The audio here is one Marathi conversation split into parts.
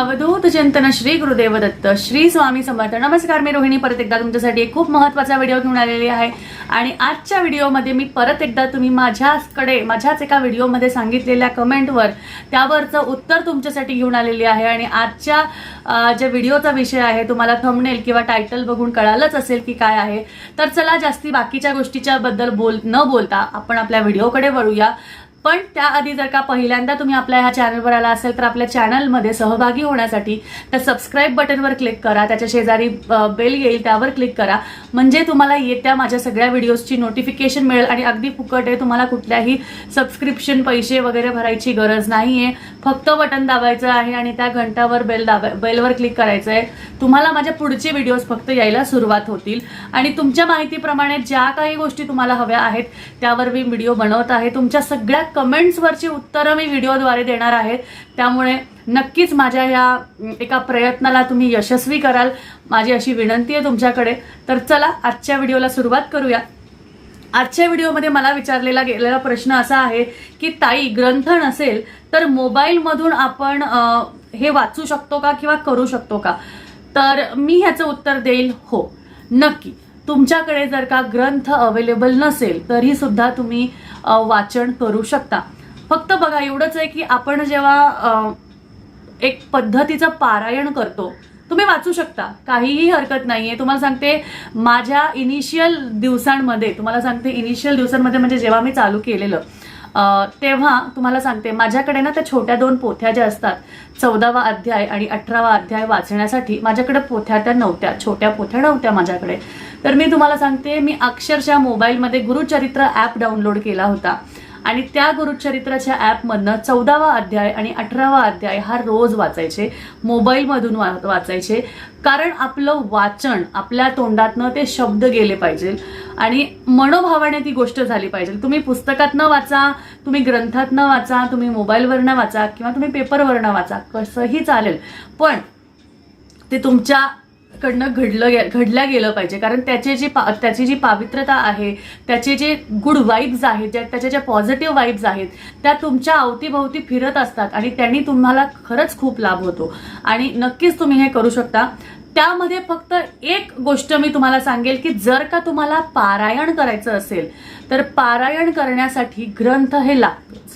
अवधूत चिंतन श्री गुरुदेव दत्त श्री स्वामी समर्थ. नमस्कार मी रोहिणी. परत एकदा तुमच्यासाठी एक खूप महत्त्वाचा व्हिडिओ घेऊन आलेली आहे. आणि आजच्या व्हिडिओमध्ये मी परत एकदा तुम्ही माझ्याकडे माझ्याच एका व्हिडिओमध्ये सांगितलेल्या कमेंटवर त्यावरचं उत्तर तुमच्यासाठी घेऊन आलेली आहे. आणि आजच्या ज्या व्हिडिओचा विषय आहे तुम्हाला थंबनेल किंवा टायटल बघून कळालंच असेल की काय आहे. तर चला जास्ती बाकीच्या गोष्टीच्या बद्दल बोल न बोलता आपण आपल्या व्हिडिओकडे वळूया. पण त्याआधी जर का पहिल्यांदा तुम्ही आपल्या ह्या चॅनलवर आला असेल तर आपल्या चॅनलमध्ये सहभागी होण्यासाठी त्या सबस्क्राईब बटनवर क्लिक करा. त्याच्या शेजारी बेल येईल त्यावर क्लिक करा. म्हणजे तुम्हाला येत्या माझ्या सगळ्या व्हिडिओजची नोटिफिकेशन मिळेल आणि अगदी फुकट आहे तुम्हाला कुठल्याही सबस्क्रिप्शन पैसे वगैरे भरायची गरज नाही आहे फक्त बटन दाबायचं आहे आणि त्या घंटावर बेल दाबा बेलवर क्लिक करायचं आहे तुम्हाला माझ्या पुढचे व्हिडिओज फक्त यायला सुरुवात होतील. आणि तुमच्या माहितीप्रमाणे ज्या काही गोष्टी तुम्हाला हव्या आहेत त्यावर मी व्हिडिओ बनवत आहे. तुमच्या सगळ्या कमेंट्सवरची उत्तरं मी व्हिडिओद्वारे देणार आहे. त्यामुळे नक्कीच माझ्या या एका प्रयत्नाला तुम्ही यशस्वी कराल. माझी अशी विनंती आहे तुमच्याकडे. तर चला आजच्या व्हिडिओला सुरुवात करूया. आजच्या व्हिडिओमध्ये मला विचारलेला गेलेला प्रश्न असा आहे की ताई ग्रंथ नसेल तर मोबाईलमधून आपण हे वाचू शकतो का किंवा करू शकतो का? तर मी ह्याचं उत्तर देईल हो. नक्की. तुमच्याकडे जर का ग्रंथ अवेलेबल नसेल तरी सुद्धा तुम्ही वाचन करू शकता. फक्त बघा एवढंच आहे की आपण जेव्हा एक पद्धतीचं पारायण करतो तुम्ही वाचू शकता. काहीही हरकत नाहीये. तुम्हाला सांगते माझ्या इनिशियल दिवसांमध्ये तुम्हाला सांगते इनिशियल दिवसांमध्ये म्हणजे जेव्हा मी चालू केलेलं तेव्हा तुम्हाला सांगते माझ्याकडे ना त्या छोट्या दोन पोथ्या ज्या असतात चौदावा अध्याय आणि अठरावा अध्याय वाचण्यासाठी माझ्याकडे पोथ्या त्या नव्हत्या छोट्या पोथ्या नव्हत्या माझ्याकडे. तर मी तुम्हाला सांगते मी अक्षरशः मोबाईलमध्ये गुरुचरित्र ॲप डाउनलोड केला होता. आणि त्या गुरुचरित्राच्या ॲपमधनं चौदावा अध्याय आणि अठरावा अध्याय हा रोज वाचायचे मोबाईलमधून वा वाचायचे. कारण आपलं वाचन आपल्या तोंडातनं ते शब्द गेले पाहिजे. आणि मनोभावाने ती गोष्ट झाली पाहिजे. तुम्ही पुस्तकातनं वाचा तुम्ही ग्रंथातनं वाचा तुम्ही मोबाईलवरनं वाचा किंवा तुम्ही पेपरवरनं वाचा कसंही चालेल. पण ते तुमच्या कडनं घडलं घडल्या गेलं पाहिजे. कारण त्याचे जी पा त्याची जी पावित्रता आहे त्याचे जे गुड वाईब्स आहेत ज्या त्याच्या ज्या पॉझिटिव्ह वाईब्स आहेत त्या तुमच्या अवतीभोवती फिरत असतात आणि त्यांनी तुम्हाला खरंच खूप लाभ होतो. आणि नक्कीच तुम्ही हे करू शकता. त्यामध्ये फक्त एक गोष्ट मी तुम्हाला सांगेल की जर का तुम्हाला पारायण करायचं असेल तर पारायण करण्यासाठी ग्रंथ हे लागतोच.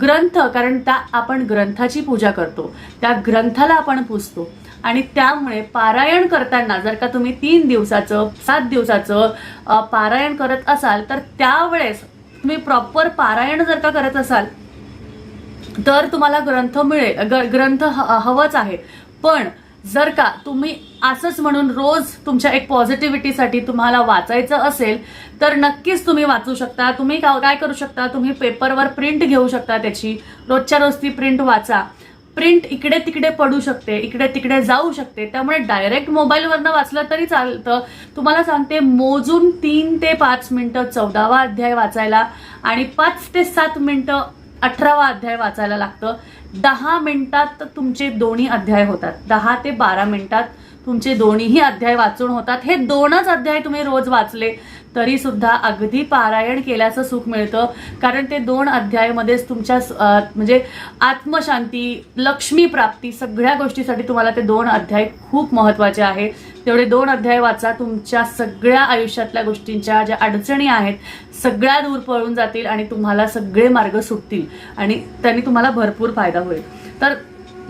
ग्रंथ कारण त्या आपण ग्रंथाची पूजा करतो. त्या ग्रंथाला आपण पुजतो. आणि त्यामुळे पारायण करताना जर का तुम्ही तीन दिवसाचं सात दिवसाचं पारायण करत असाल तर त्यावेळेस तुम्ही प्रॉपर पारायण जर का करत असाल तर तुम्हाला ग्रंथ मिळेल ग- ग्रंथ ह- हवंच आहे. पण जर का तुम्ही असंच म्हणून रोज तुमच्या एक पॉझिटिव्हिटीसाठी तुम्हाला वाचायचं असेल तर नक्कीच तुम्ही वाचू शकता. तुम्ही का- काय करू शकता? तुम्ही पेपरवर प्रिंट घेऊ शकता त्याची. रोजच्या रोज ती प्रिंट वाचा. प्रिंट इकडे तिकडे पडू शकते इकडे तिकडे जाऊ शकते. त्यामुळे डायरेक्ट मोबाईलवरनं वाचलं तरी चालतं. तुम्हाला सांगते मोजून तीन ते पाच मिनटं चौदावा अध्याय वाचायला आणि पाच ते सात मिनटं अठरावा अध्याय वाचायला लागतं. दहा मिनिटात तुमचे दोन्ही अध्याय होतात. दहा ते बारा मिनिटात तुमचे दोन्हीही अध्याय वाचून होतात. हे दोनच अध्याय तुम्ही रोज वाचले. तरी सुद्धा अगदी पारायण केल्याचं सुख मिळतं. कारण ते दोन अध्यायामध्येच तुमच्या म्हणजे आत्मशांती लक्ष्मी प्राप्ती सगळ्या गोष्टीसाठी तुम्हाला ते दोन अध्याय खूप महत्त्वाचे आहे तेवढे दोन अध्याय वाचा तुमच्या सगळ्या आयुष्यातल्या गोष्टींच्या ज्या अडचणी आहेत सगळ्या दूर पळून जातील आणि तुम्हाला सगळे मार्ग सुटतील आणि त्यांनी तुम्हाला भरपूर फायदा होईल. तर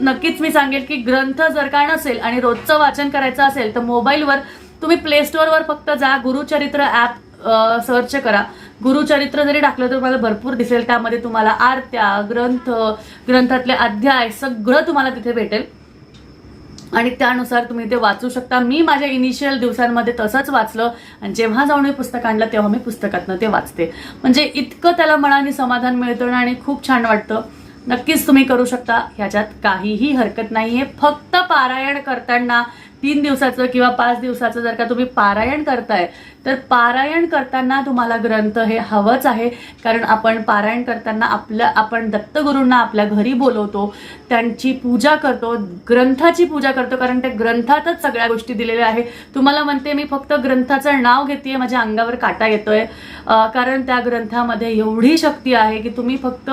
नक्कीच मी सांगेल की ग्रंथ जर का नसेल आणि रोजचं वाचन करायचं असेल तर मोबाईलवर तुम्ही प्ले स्टोअरवर फक्त जा गुरुचरित्र ॲप सर्च करा. गुरुचरित्र जरी टाकलं तर तुम्हाला भरपूर दिसेल. त्यामध्ये तुम्हाला आरत्या ग्रंथ ग्रंथातले अध्याय सगळं तुम्हाला तिथे भेटेल. आणि त्यानुसार तुम्ही ते वाचू शकता. मी माझ्या इनिशियल दिवसांमध्ये तसंच वाचलं आणि जेव्हा जाऊन मी पुस्तक आणलं तेव्हा मी पुस्तकातनं ते वाचते. म्हणजे इतकं त्याला मनाने समाधान मिळतं आणि खूप छान वाटतं. नक्कीच तुम्ही करू शकता. ह्याच्यात काहीही हरकत नाही आहे फक्त पारायण करताना तीन दिवसाचं किंवा पाच दिवसाचं जर का तुम्ही पारायण करताय तर पारायण करताना तुम्हाला ग्रंथ हे हवंच आहे. कारण आपण पारायण करताना आपलं आपण दत्तगुरूंना आपल्या घरी बोलवतो त्यांची पूजा करतो ग्रंथाची पूजा करतो कारण त्या ग्रंथातच सगळ्या गोष्टी दिलेल्या आहे तुम्हाला म्हणते मी फक्त ग्रंथाचं नाव घेते माझ्या अंगावर काटा येतोय. कारण त्या ग्रंथामध्ये एवढी शक्ती आहे की तुम्ही फक्त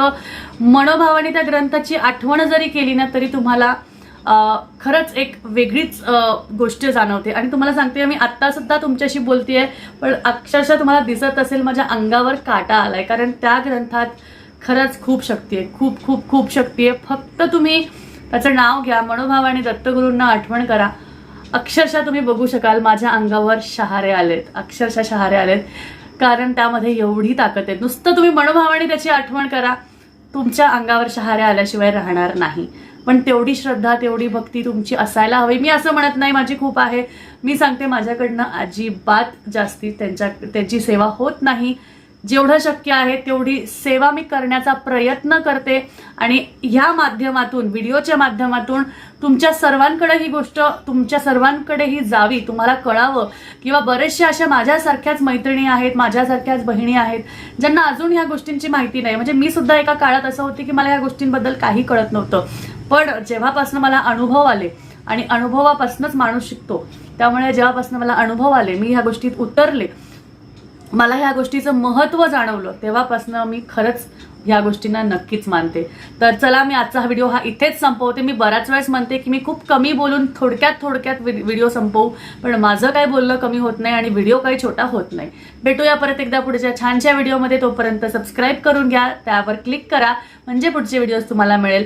मनोभावाने त्या ग्रंथाची आठवण जरी केली ना तरी तुम्हाला खरंच एक वेगळीच गोष्ट जाणवते. आणि तुम्हाला सांगते मी आत्ता सुद्धा तुमच्याशी बोलतेय पण अक्षरशः तुम्हाला दिसत असेल माझ्या अंगावर काटा आलाय. कारण त्या ग्रंथात खरंच खूप शक्ती आहे. खूप खूप खूप शक्ती आहे. फक्त तुम्ही त्याचं नाव घ्या मनोभाव आणि दत्तगुरूंना आठवण करा. अक्षरशः तुम्ही बघू शकाल माझ्या अंगावर शहारे आलेत. अक्षरशः शहारे आलेत. कारण त्यामध्ये एवढी ताकद आहे. नुसतं तुम्ही मनोभावाने त्याची आठवण करा. तुमच्या अंगावर शहारे आल्याशिवाय राहणार नाही. पण तेवढी श्रद्धा तेवढी भक्ती तुमची असायला हवी. मी असं म्हणत नाही माझी खूप आहे. मी सांगते माझ्याकडनं अजिबात जास्ती त्यांच्या त्यांची सेवा होत नाही. जेवढं शक्य आहे तेवढी सेवा मी करण्याचा प्रयत्न करते. आणि ह्या माध्यमातून व्हिडिओच्या माध्यमातून तुमच्या सर्वांकडे ही गोष्ट तुमच्या सर्वांकडे ही जावी. तुम्हाला कळावं किंवा बरेचशा अशा माझ्यासारख्याच मैत्रिणी आहेत माझ्यासारख्याच बहिणी आहेत ज्यांना अजून ह्या गोष्टींची माहिती नाही. म्हणजे मी सुद्धा एका काळात असं होती की मला ह्या गोष्टींबद्दल काही कळत नव्हतं. पण जेव्हापासून मला अनुभव आले आणि अनुभवापासूनच माणूस शिकतो त्यामुळे जेव्हापासून मला अनुभव आले मी ह्या गोष्टीत उतरले मला ह्या गोष्टीचं महत्त्व जाणवलं तेव्हापासून मी खरंच ह्या गोष्टींना नक्कीच मानते. तर चला मी आजचा हा व्हिडिओ हा इथेच संपवते. मी बऱ्याच वेळेस म्हणते की मी खूप कमी बोलून थोडक्यात थोडक्यात व्हिडिओ संपवू पण माझं काय बोलणं कमी होत नाही आणि व्हिडिओ काही छोटा होत नाही. भेटूया परत एकदा पुढच्या छानशा व्हिडिओमध्ये. तोपर्यंत सबस्क्राईब करून घ्या त्यावर क्लिक करा. म्हणजे पुढचे व्हिडिओज तुम्हाला मिळेल.